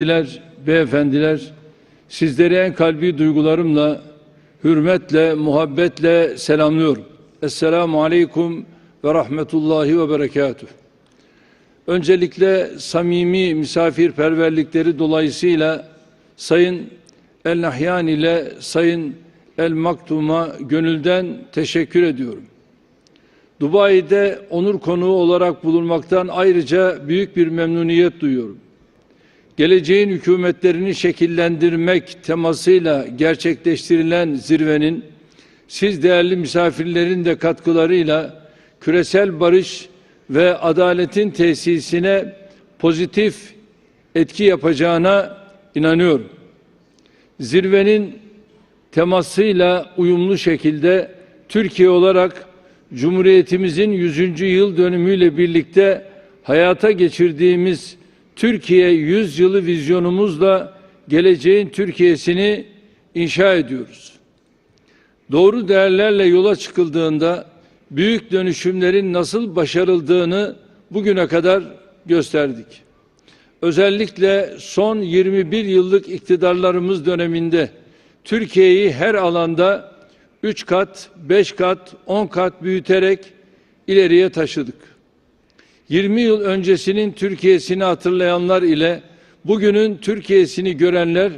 Beyefendiler, beyefendiler, sizleri en kalbi duygularımla, hürmetle, muhabbetle selamlıyorum. Esselamu aleyküm ve rahmetullahi ve berekatuh. Öncelikle samimi misafirperverlikleri dolayısıyla Sayın El Nahyan ile Sayın El Maktum'a gönülden teşekkür ediyorum. Dubai'de onur konuğu olarak bulunmaktan ayrıca büyük bir memnuniyet duyuyorum geleceğin hükümetlerini şekillendirmek temasıyla gerçekleştirilen zirvenin siz değerli misafirlerin de katkılarıyla küresel barış ve adaletin tesisine pozitif etki yapacağına inanıyorum. Zirvenin temasıyla uyumlu şekilde Türkiye olarak Cumhuriyetimizin 100. yıl dönümüyle birlikte hayata geçirdiğimiz Türkiye 100 yılı vizyonumuzla geleceğin Türkiye'sini inşa ediyoruz. Doğru değerlerle yola çıkıldığında büyük dönüşümlerin nasıl başarıldığını bugüne kadar gösterdik. Özellikle son 21 yıllık iktidarlarımız döneminde Türkiye'yi her alanda 3 kat, 5 kat, 10 kat büyüterek ileriye taşıdık. 20 yıl öncesinin Türkiye'sini hatırlayanlar ile bugünün Türkiye'sini görenler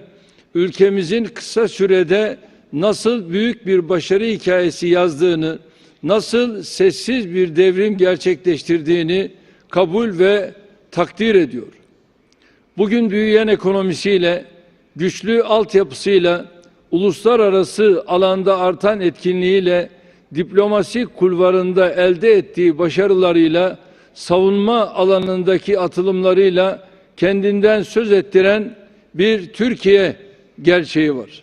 ülkemizin kısa sürede nasıl büyük bir başarı hikayesi yazdığını, nasıl sessiz bir devrim gerçekleştirdiğini kabul ve takdir ediyor. Bugün büyüyen ekonomisiyle, güçlü altyapısıyla, uluslararası alanda artan etkinliğiyle, diplomasi kulvarında elde ettiği başarılarıyla savunma alanındaki atılımlarıyla kendinden söz ettiren bir Türkiye gerçeği var.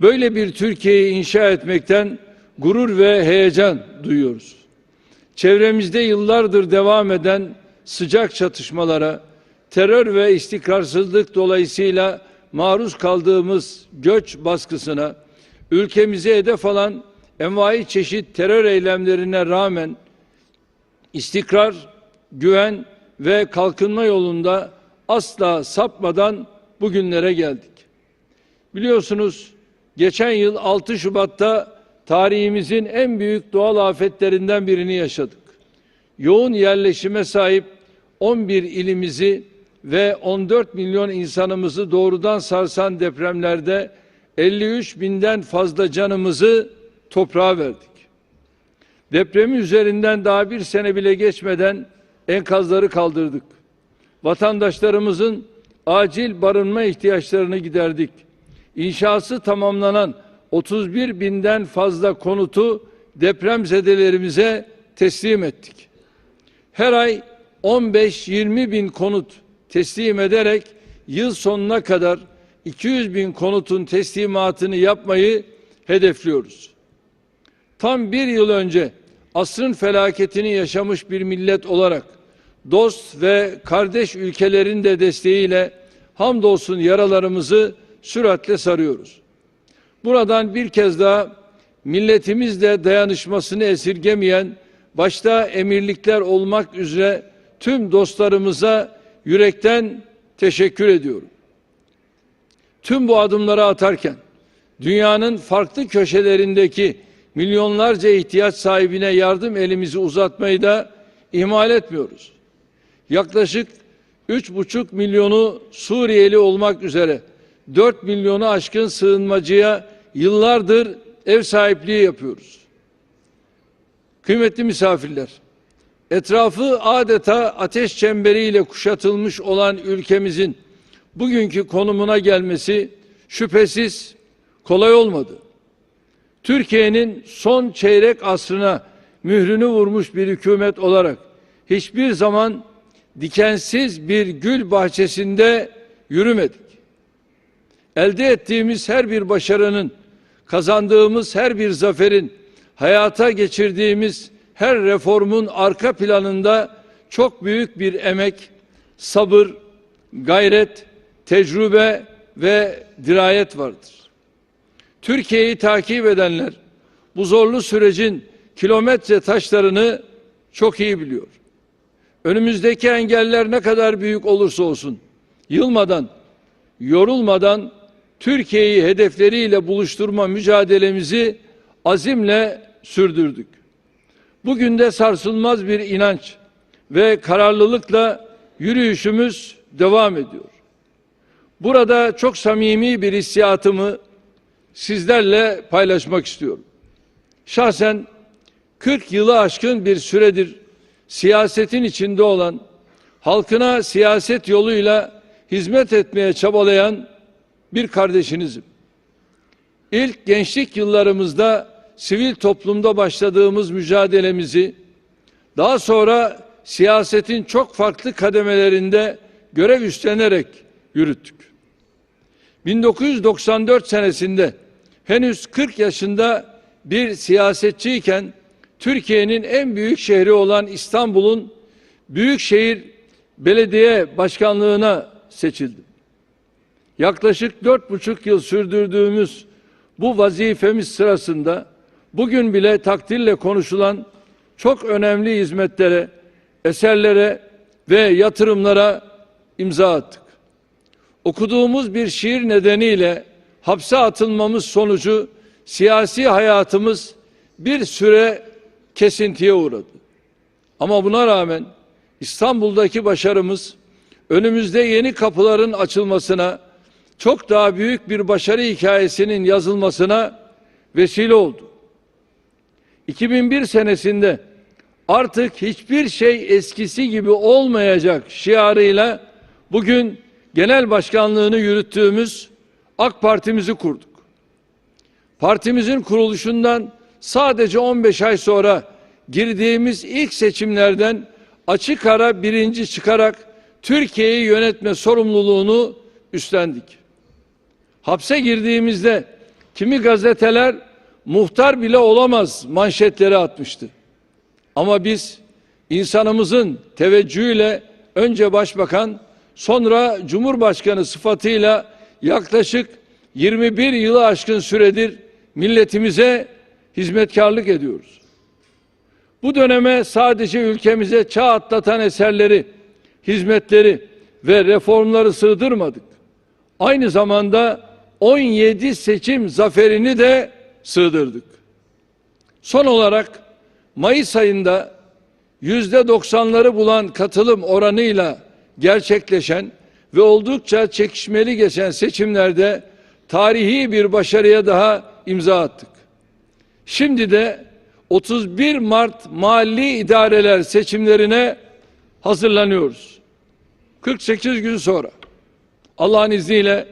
Böyle bir Türkiye'yi inşa etmekten gurur ve heyecan duyuyoruz. Çevremizde yıllardır devam eden sıcak çatışmalara, terör ve istikrarsızlık dolayısıyla maruz kaldığımız göç baskısına, ülkemize hedef alan envai çeşit terör eylemlerine rağmen istikrar, güven ve kalkınma yolunda asla sapmadan bugünlere geldik. Biliyorsunuz geçen yıl 6 Şubat'ta tarihimizin en büyük doğal afetlerinden birini yaşadık. Yoğun yerleşime sahip 11 ilimizi ve 14 milyon insanımızı doğrudan sarsan depremlerde 53 binden fazla canımızı toprağa verdik. Depremi üzerinden daha bir sene bile geçmeden enkazları kaldırdık. Vatandaşlarımızın acil barınma ihtiyaçlarını giderdik. İnşası tamamlanan 31 binden fazla konutu depremzedelerimize teslim ettik. Her ay 15-20 bin konut teslim ederek yıl sonuna kadar 200 bin konutun teslimatını yapmayı hedefliyoruz. Tam bir yıl önce asrın felaketini yaşamış bir millet olarak dost ve kardeş ülkelerin de desteğiyle hamdolsun yaralarımızı süratle sarıyoruz. Buradan bir kez daha milletimizle dayanışmasını esirgemeyen başta emirlikler olmak üzere tüm dostlarımıza yürekten teşekkür ediyorum. Tüm bu adımları atarken dünyanın farklı köşelerindeki milyonlarca ihtiyaç sahibine yardım elimizi uzatmayı da ihmal etmiyoruz. Yaklaşık üç buçuk milyonu Suriyeli olmak üzere 4 milyonu aşkın sığınmacıya yıllardır ev sahipliği yapıyoruz. Kıymetli misafirler, etrafı adeta ateş çemberiyle kuşatılmış olan ülkemizin bugünkü konumuna gelmesi şüphesiz kolay olmadı. Türkiye'nin son çeyrek asrına mührünü vurmuş bir hükümet olarak hiçbir zaman dikensiz bir gül bahçesinde yürümedik. Elde ettiğimiz her bir başarının, kazandığımız her bir zaferin, hayata geçirdiğimiz her reformun arka planında çok büyük bir emek, sabır, gayret, tecrübe ve dirayet vardır. Türkiye'yi takip edenler bu zorlu sürecin kilometre taşlarını çok iyi biliyor. Önümüzdeki engeller ne kadar büyük olursa olsun yılmadan, yorulmadan Türkiye'yi hedefleriyle buluşturma mücadelemizi azimle sürdürdük. Bugün de sarsılmaz bir inanç ve kararlılıkla yürüyüşümüz devam ediyor. Burada çok samimi bir hissiyatımı sizlerle paylaşmak istiyorum. Şahsen 40 yılı aşkın bir süredir siyasetin içinde olan, halkına siyaset yoluyla hizmet etmeye çabalayan bir kardeşinizim. İlk gençlik yıllarımızda sivil toplumda başladığımız mücadelemizi daha sonra siyasetin çok farklı kademelerinde görev üstlenerek yürüttük. 1994 senesinde henüz 40 yaşında bir siyasetçiyken Türkiye'nin en büyük şehri olan İstanbul'un Büyükşehir Belediye Başkanlığına seçildim. Yaklaşık dört buçuk yıl sürdürdüğümüz bu vazifemiz sırasında bugün bile takdirle konuşulan çok önemli hizmetlere, eserlere ve yatırımlara imza attık. Okuduğumuz bir şiir nedeniyle hapse atılmamız sonucu siyasi hayatımız bir süre kesintiye uğradı. Ama buna rağmen İstanbul'daki başarımız önümüzde yeni kapıların açılmasına, çok daha büyük bir başarı hikayesinin yazılmasına vesile oldu. 2001 senesinde artık hiçbir şey eskisi gibi olmayacak şiarıyla bugün genel başkanlığını yürüttüğümüz AK Parti'mizi kurduk. Partimizin kuruluşundan sadece 15 ay sonra girdiğimiz ilk seçimlerden açık ara birinci çıkarak Türkiye'yi yönetme sorumluluğunu üstlendik. Hapse girdiğimizde kimi gazeteler muhtar bile olamaz manşetleri atmıştı. Ama biz insanımızın teveccühüyle önce başbakan sonra cumhurbaşkanı sıfatıyla yaklaşık 21 yılı aşkın süredir milletimize hizmetkarlık ediyoruz. Bu döneme sadece ülkemize çağ atlatan eserleri, hizmetleri ve reformları sığdırmadık. Aynı zamanda 17 seçim zaferini de sığdırdık. Son olarak Mayıs ayında yüzde doksanları bulan katılım oranıyla gerçekleşen ve oldukça çekişmeli geçen seçimlerde tarihi bir başarıya daha imza attık. Şimdi de 31 Mart mahalli idareler seçimlerine hazırlanıyoruz. 48 gün sonra Allah'ın izniyle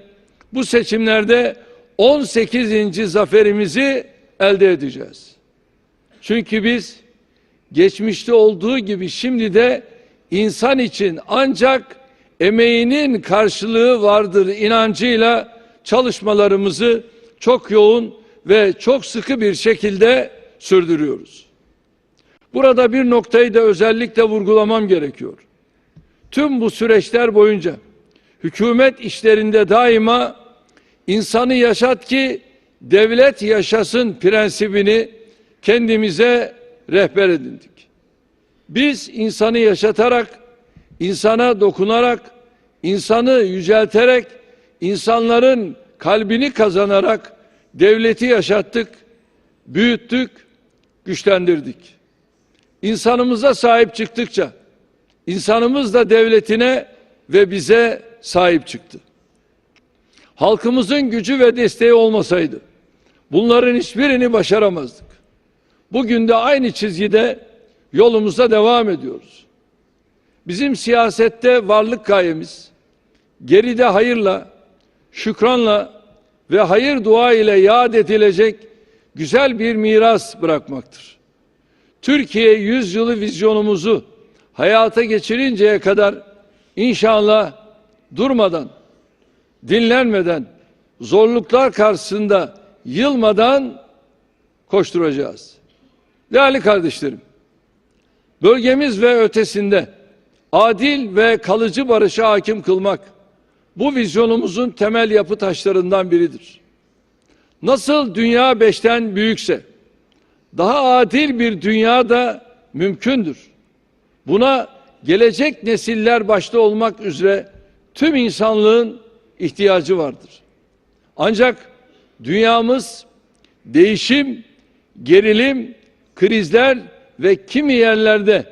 bu seçimlerde 18. zaferimizi elde edeceğiz. Çünkü biz geçmişte olduğu gibi şimdi de insan için ancak emeğinin karşılığı vardır inancıyla çalışmalarımızı çok yoğun ve çok sıkı bir şekilde sürdürüyoruz. Burada bir noktayı da özellikle vurgulamam gerekiyor. Tüm bu süreçler boyunca hükümet işlerinde daima insanı yaşat ki devlet yaşasın prensibini kendimize rehber edindik. Biz insanı yaşatarak, insana dokunarak, insanı yücelterek, insanların kalbini kazanarak devleti yaşattık, büyüttük, güçlendirdik. İnsanımıza sahip çıktıkça insanımız da devletine ve bize sahip çıktı. Halkımızın gücü ve desteği olmasaydı bunların hiçbirini başaramazdık. Bugün de aynı çizgide yolumuza devam ediyoruz. Bizim siyasette varlık gayemiz geride hayırla, şükranla ve hayır dua ile yad edilecek güzel bir miras bırakmaktır. Türkiye yüzyılı vizyonumuzu hayata geçirinceye kadar inşallah durmadan, dinlenmeden, zorluklar karşısında yılmadan koşturacağız. Değerli kardeşlerim, bölgemiz ve ötesinde adil ve kalıcı barışa hakim kılmak bu vizyonumuzun temel yapı taşlarından biridir. Nasıl dünya beşten büyükse daha adil bir dünya da mümkündür. Buna gelecek nesiller başta olmak üzere tüm insanlığın ihtiyacı vardır. Ancak dünyamız değişim, gerilim, krizler ve kimi yerlerde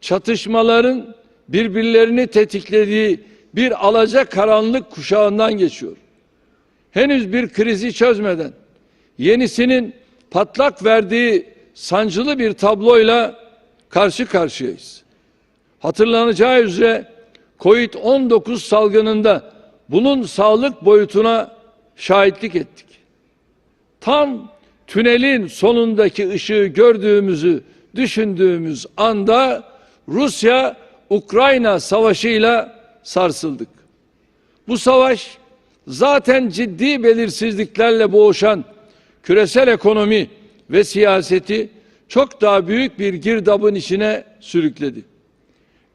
çatışmaların birbirlerini tetiklediği bir alaca karanlık kuşağından geçiyor. Henüz bir krizi çözmeden yenisinin patlak verdiği sancılı bir tabloyla karşı karşıyayız. Hatırlanacağı üzere Covid-19 salgınında bunun sağlık boyutuna şahitlik ettik. Tam tünelin sonundaki ışığı gördüğümüzü düşündüğümüz anda Rusya Ukrayna savaşıyla sarsıldık. Bu savaş zaten ciddi belirsizliklerle boğuşan küresel ekonomi ve siyaseti çok daha büyük bir girdabın içine sürükledi.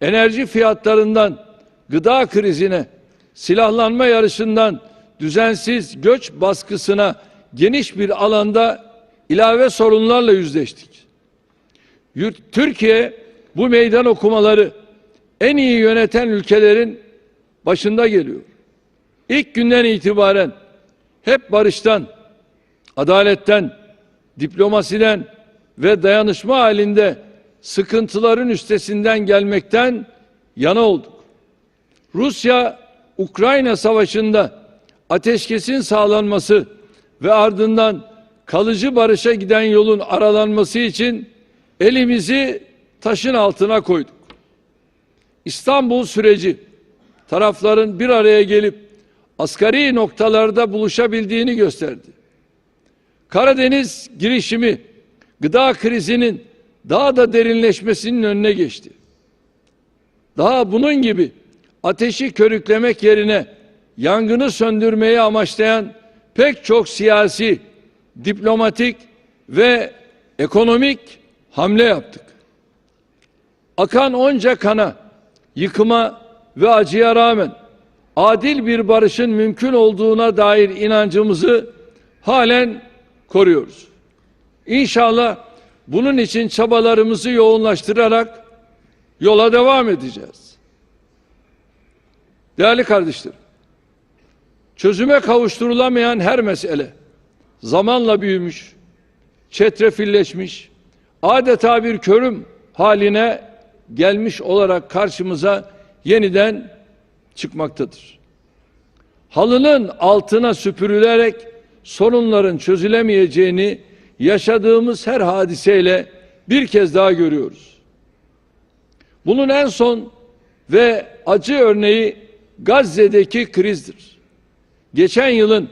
Enerji fiyatlarından gıda krizine, silahlanma yarışından düzensiz göç baskısına geniş bir alanda ilave sorunlarla yüzleştik. Türkiye bu meydan okumaları en iyi yöneten ülkelerin başında geliyor. İlk günden itibaren hep barıştan, adaletten, diplomasiden ve dayanışma halinde sıkıntıların üstesinden gelmekten yana olduk. Rusya Ukrayna savaşında ateşkesin sağlanması ve ardından kalıcı barışa giden yolun aralanması için elimizi taşın altına koyduk. İstanbul süreci tarafların bir araya gelip asgari noktalarda buluşabildiğini gösterdi. Karadeniz girişimi gıda krizinin daha da derinleşmesinin önüne geçti. Daha bunun gibi ateşi körüklemek yerine yangını söndürmeyi amaçlayan pek çok siyasi, diplomatik ve ekonomik hamle yaptık. Akan onca kana, yıkıma ve acıya rağmen adil bir barışın mümkün olduğuna dair inancımızı halen koruyoruz. İnşallah bunun için çabalarımızı yoğunlaştırarak yola devam edeceğiz. Değerli kardeşlerim, çözüme kavuşturulamayan her mesele zamanla büyümüş, çetrefilleşmiş, adeta bir körüm haline gelmiş olarak karşımıza yeniden çıkmaktadır. Halının altına süpürülerek sorunların çözülemeyeceğini yaşadığımız her hadiseyle bir kez daha görüyoruz. Bunun en son ve acı örneği Gazze'deki krizdir. Geçen yılın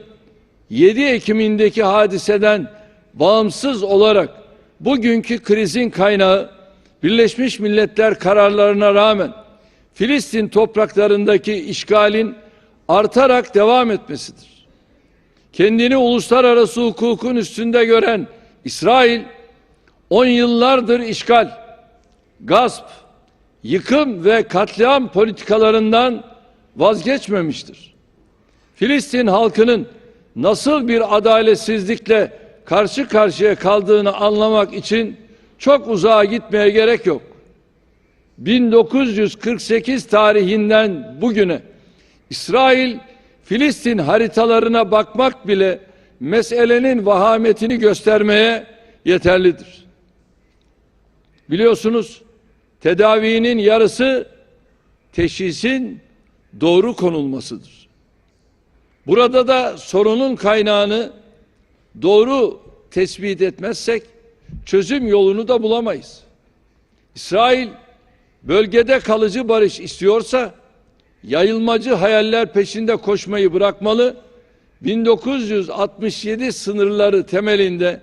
7 Ekim'indeki hadiseden bağımsız olarak bugünkü krizin kaynağı Birleşmiş Milletler kararlarına rağmen Filistin topraklarındaki işgalin artarak devam etmesidir. Kendini uluslararası hukukun üstünde gören İsrail 10 yıllardır işgal, gasp, yıkım ve katliam politikalarından vazgeçmemiştir. Filistin halkının nasıl bir adaletsizlikle karşı karşıya kaldığını anlamak için çok uzağa gitmeye gerek yok. 1948 tarihinden bugüne İsrail Filistin haritalarına bakmak bile meselenin vahametini göstermeye yeterlidir. Biliyorsunuz tedavinin yarısı teşhisin doğru konulmasıdır. Burada da sorunun kaynağını doğru tespit etmezsek çözüm yolunu da bulamayız. İsrail bölgede kalıcı barış istiyorsa yayılmacı hayaller peşinde koşmayı bırakmalı. 1967 sınırları temelinde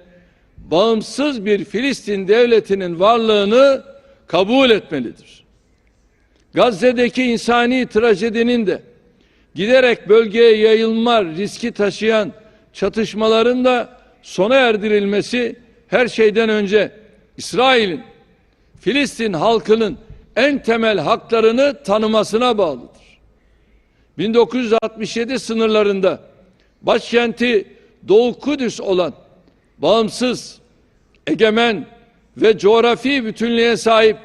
bağımsız bir Filistin devletinin varlığını kabul etmelidir. Gazze'deki insani trajedinin de giderek bölgeye yayılma riski taşıyan çatışmaların da sona erdirilmesi her şeyden önce İsrail'in Filistin halkının en temel haklarını tanımasına bağlıdır. 1967 sınırlarında başkenti Doğu Kudüs olan bağımsız, egemen ve coğrafi bütünlüğe sahip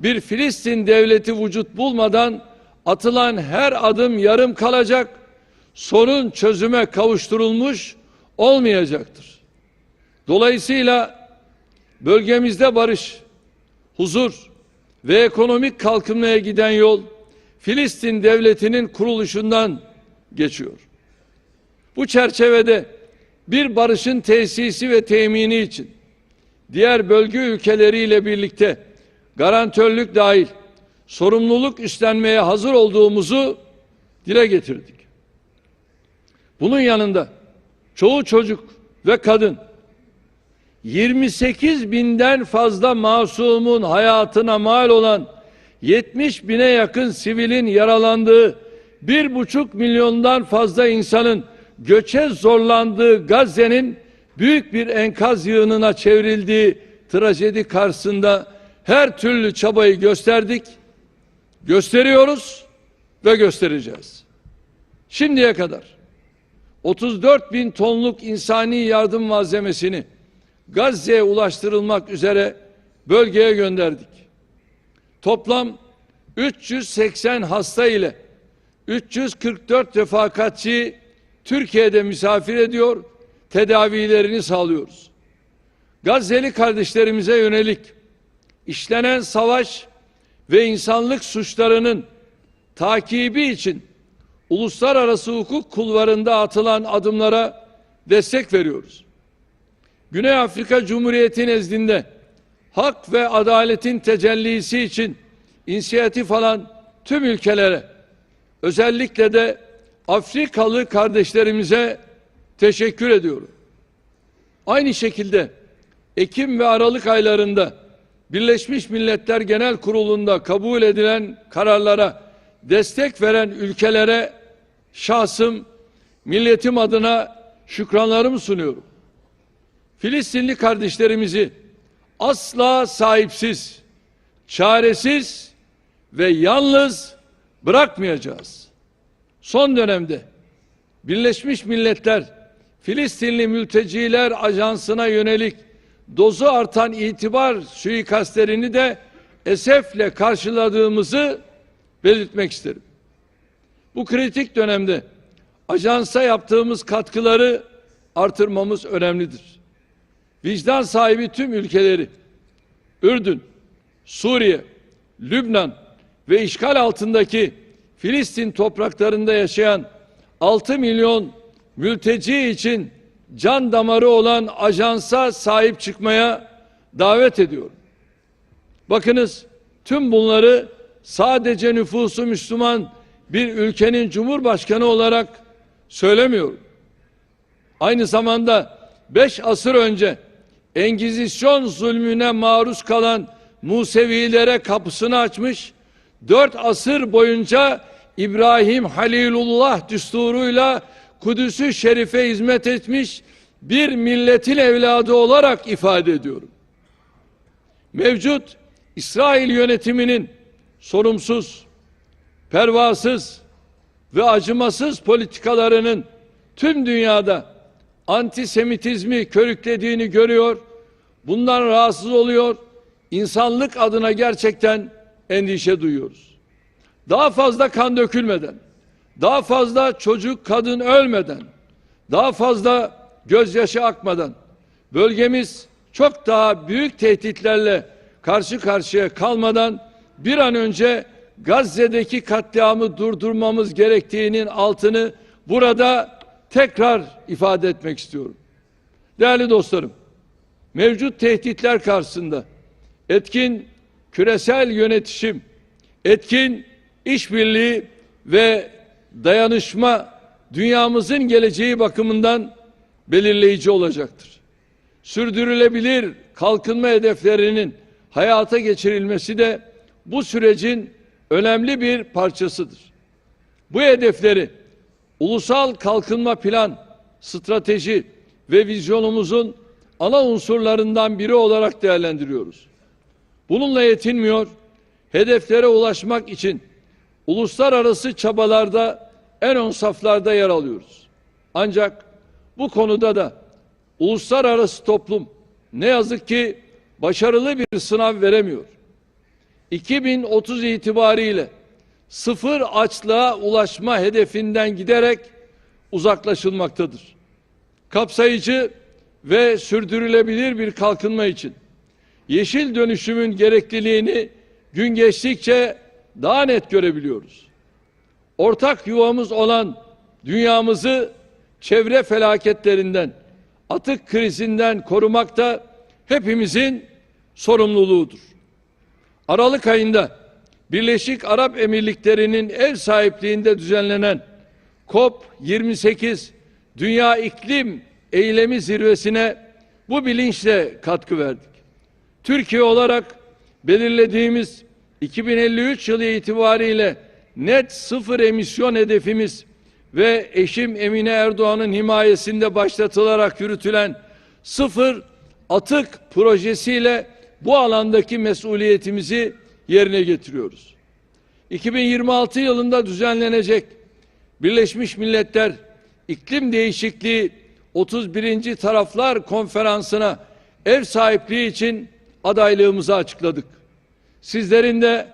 bir Filistin devleti vücut bulmadan atılan her adım yarım kalacak, sorun çözüme kavuşturulmuş olmayacaktır. Dolayısıyla bölgemizde barış, huzur ve ekonomik kalkınmaya giden yol Filistin devletinin kuruluşundan geçiyor. Bu çerçevede bir barışın tesisi ve temini için diğer bölge ülkeleriyle birlikte garantörlük dahil sorumluluk üstlenmeye hazır olduğumuzu dile getirdik. Bunun yanında çoğu çocuk ve kadın 28 binden fazla masumun hayatına mal olan 70 bine yakın sivilin yaralandığı bir buçuk milyondan fazla insanın göçe zorlandığı Gazze'nin büyük bir enkaz yığınına çevrildiği trajedi karşısında her türlü çabayı gösterdik, gösteriyoruz ve göstereceğiz. Şimdiye kadar 34 bin tonluk insani yardım malzemesini Gazze'ye ulaştırılmak üzere bölgeye gönderdik. Toplam 380 hasta ile 344 refakatçi Türkiye'de misafir ediyor, tedavilerini sağlıyoruz. Gazze'li kardeşlerimize yönelik işlenen savaş ve insanlık suçlarının takibi için uluslararası hukuk kulvarında atılan adımlara destek veriyoruz. Güney Afrika Cumhuriyeti nezdinde hak ve adaletin tecellisi için inisiyatif alan tüm ülkelere özellikle de Afrikalı kardeşlerimize teşekkür ediyorum. Aynı şekilde Ekim ve Aralık aylarında Birleşmiş Milletler Genel Kurulu'nda kabul edilen kararlara destek veren ülkelere şahsım, milletim adına şükranlarımı sunuyorum. Filistinli kardeşlerimizi asla sahipsiz, çaresiz ve yalnız bırakmayacağız. Son dönemde Birleşmiş Milletler Filistinli Mülteciler Ajansı'na yönelik dozu artan itibar suikastlerini de esefle karşıladığımızı belirtmek isterim. Bu kritik dönemde ajansa yaptığımız katkıları artırmamız önemlidir. Vicdan sahibi tüm ülkeleri Ürdün, Suriye, Lübnan ve işgal altındaki Filistin topraklarında yaşayan 6 milyon mülteci için can damarı olan ajansa sahip çıkmaya davet ediyorum. Bakınız tüm bunları sadece nüfusu Müslüman bir ülkenin cumhurbaşkanı olarak söylemiyorum. Aynı zamanda beş asır önce Engizisyon zulmüne maruz kalan Musevilere kapısını açmış, dört asır boyunca İbrahim Halilullah düsturuyla Kudüs'ü şerife hizmet etmiş bir milletin evladı olarak ifade ediyorum. Mevcut İsrail yönetiminin sorumsuz, pervasız ve acımasız politikalarının tüm dünyada antisemitizmi körüklediğini görüyor, bundan rahatsız oluyor, insanlık adına gerçekten endişe duyuyoruz. Daha fazla kan dökülmeden, daha fazla çocuk kadın ölmeden, daha fazla gözyaşı akmadan bölgemiz çok daha büyük tehditlerle karşı karşıya kalmadan bir an önce Gazze'deki katliamı durdurmamız gerektiğinin altını burada tekrar ifade etmek istiyorum. Değerli dostlarım, mevcut tehditler karşısında etkin küresel yönetişim, etkin işbirliği ve dayanışma dünyamızın geleceği bakımından belirleyici olacaktır. Sürdürülebilir kalkınma hedeflerinin hayata geçirilmesi de bu sürecin önemli bir parçasıdır. Bu hedefleri ulusal kalkınma plan, strateji ve vizyonumuzun ana unsurlarından biri olarak değerlendiriyoruz. Bununla yetinmiyor, hedeflere ulaşmak için uluslararası çabalarda en ön saflarda yer alıyoruz. Ancak bu konuda da uluslararası toplum ne yazık ki başarılı bir sınav veremiyor. 2030 itibariyle sıfır açlığa ulaşma hedefinden giderek uzaklaşılmaktadır. Kapsayıcı ve sürdürülebilir bir kalkınma için yeşil dönüşümün gerekliliğini gün geçtikçe daha net görebiliyoruz. Ortak yuvamız olan dünyamızı çevre felaketlerinden, atık krizinden korumak da hepimizin sorumluluğudur. Aralık ayında Birleşik Arap Emirlikleri'nin ev sahipliğinde düzenlenen COP 28 Dünya İklim Eylemi Zirvesi'ne bu bilinçle katkı verdik. Türkiye olarak belirlediğimiz 2053 yılı itibariyle net sıfır emisyon hedefimiz ve eşim Emine Erdoğan'ın himayesinde başlatılarak yürütülen sıfır atık projesiyle bu alandaki mesuliyetimizi yerine getiriyoruz. 2026 yılında düzenlenecek Birleşmiş Milletler İklim Değişikliği 31. Taraflar Konferansı'na ev sahipliği için adaylığımızı açıkladık. Sizlerin de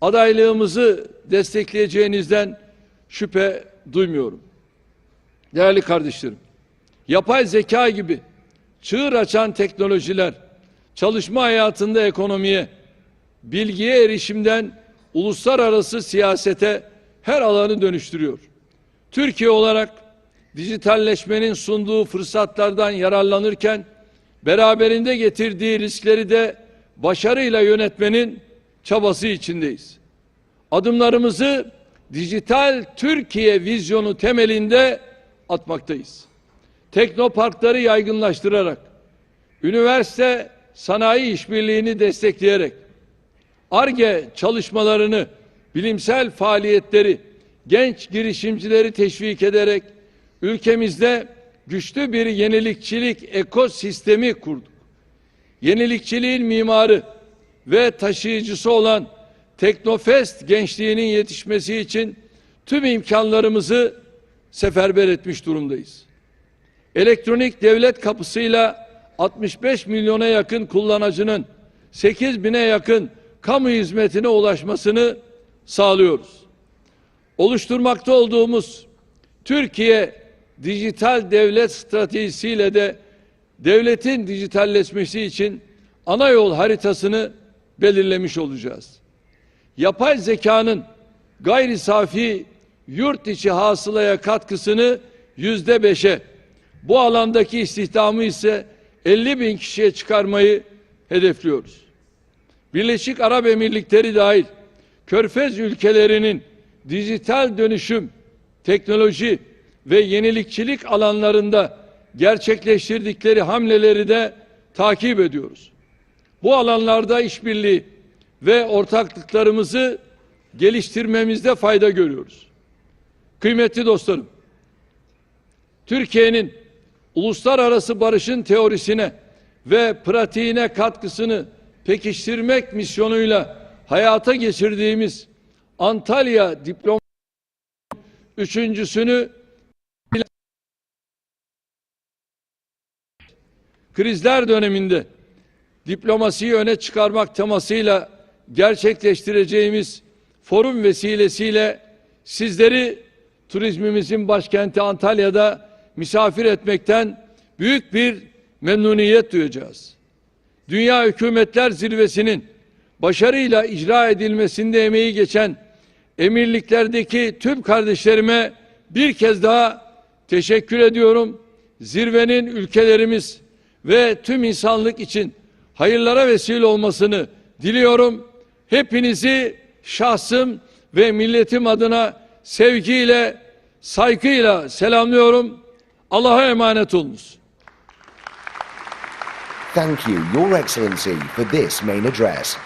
adaylığımızı destekleyeceğinizden şüphe duymuyorum. Değerli kardeşlerim, yapay zeka gibi çığır açan teknolojiler çalışma hayatında ekonomiye, bilgiye erişimden uluslararası siyasete her alanı dönüştürüyor. Türkiye olarak dijitalleşmenin sunduğu fırsatlardan yararlanırken beraberinde getirdiği riskleri de başarıyla yönetmenin çabası içindeyiz. Adımlarımızı dijital Türkiye vizyonu temelinde atmaktayız. Teknoparkları yaygınlaştırarak, üniversite sanayi işbirliğini destekleyerek, ARGE çalışmalarını, bilimsel faaliyetleri, genç girişimcileri teşvik ederek ülkemizde güçlü bir yenilikçilik ekosistemi kurduk. Yenilikçiliğin mimarı ve taşıyıcısı olan Teknofest gençliğinin yetişmesi için tüm imkanlarımızı seferber etmiş durumdayız. Elektronik devlet kapısıyla 65 milyona yakın kullanıcının 8 bine yakın kamu hizmetine ulaşmasını sağlıyoruz. Oluşturmakta olduğumuz Türkiye dijital devlet stratejisiyle de devletin dijitalleşmesi için ana yol haritasını belirlemiş olacağız. Yapay zekanın gayri safi yurt içi hasılaya katkısını yüzde beşe, bu alandaki istihdamı ise 50 bin kişiye çıkarmayı hedefliyoruz. Birleşik Arap Emirlikleri dahil Körfez ülkelerinin dijital dönüşüm, teknoloji ve yenilikçilik alanlarında gerçekleştirdikleri hamleleri de takip ediyoruz. Bu alanlarda işbirliği ve ortaklıklarımızı geliştirmemizde fayda görüyoruz. Kıymetli dostlarım, Türkiye'nin uluslararası barışın teorisine ve pratiğine katkısını pekiştirmek misyonuyla hayata geçirdiğimiz Antalya diplom üçüncüsünü krizler döneminde diplomasiyi öne çıkarmak temasıyla gerçekleştireceğimiz forum vesilesiyle sizleri turizmimizin başkenti Antalya'da misafir etmekten büyük bir memnuniyet duyacağız. Dünya Hükümetler Zirvesi'nin başarıyla icra edilmesinde emeği geçen emirliklerdeki tüm kardeşlerime bir kez daha teşekkür ediyorum. Zirvenin ülkelerimiz ve tüm insanlık için hayırlara vesile olmasını diliyorum. Hepinizi şahsım ve milletim adına sevgiyle, saygıyla selamlıyorum. Allah'a emanet olunuz. Thank you, Your Excellency, for this main address.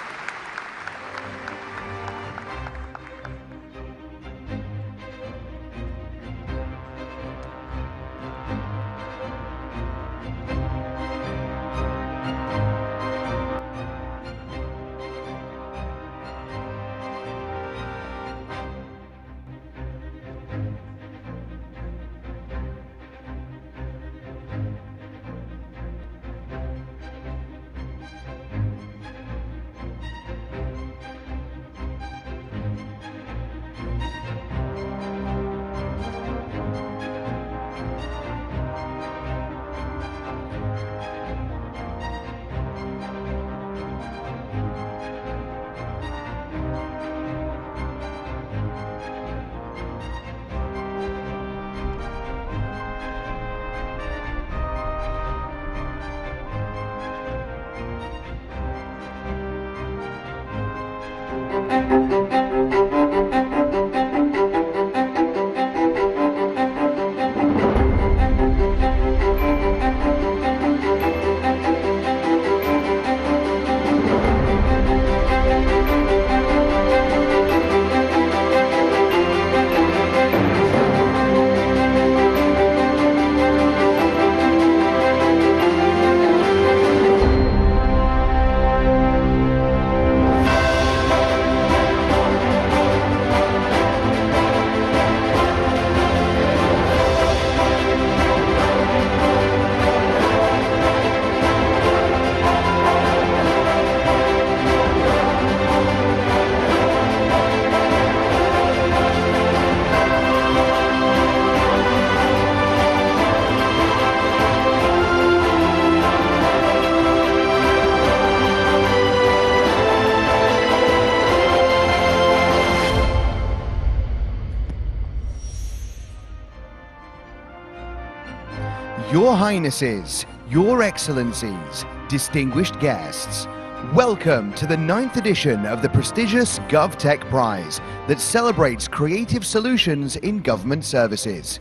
Highnesses, Your Excellencies, distinguished guests, welcome to the ninth edition of the prestigious GovTech Prize that celebrates creative solutions in government services.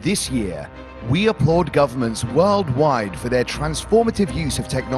This year, we applaud governments worldwide for their transformative use of technology.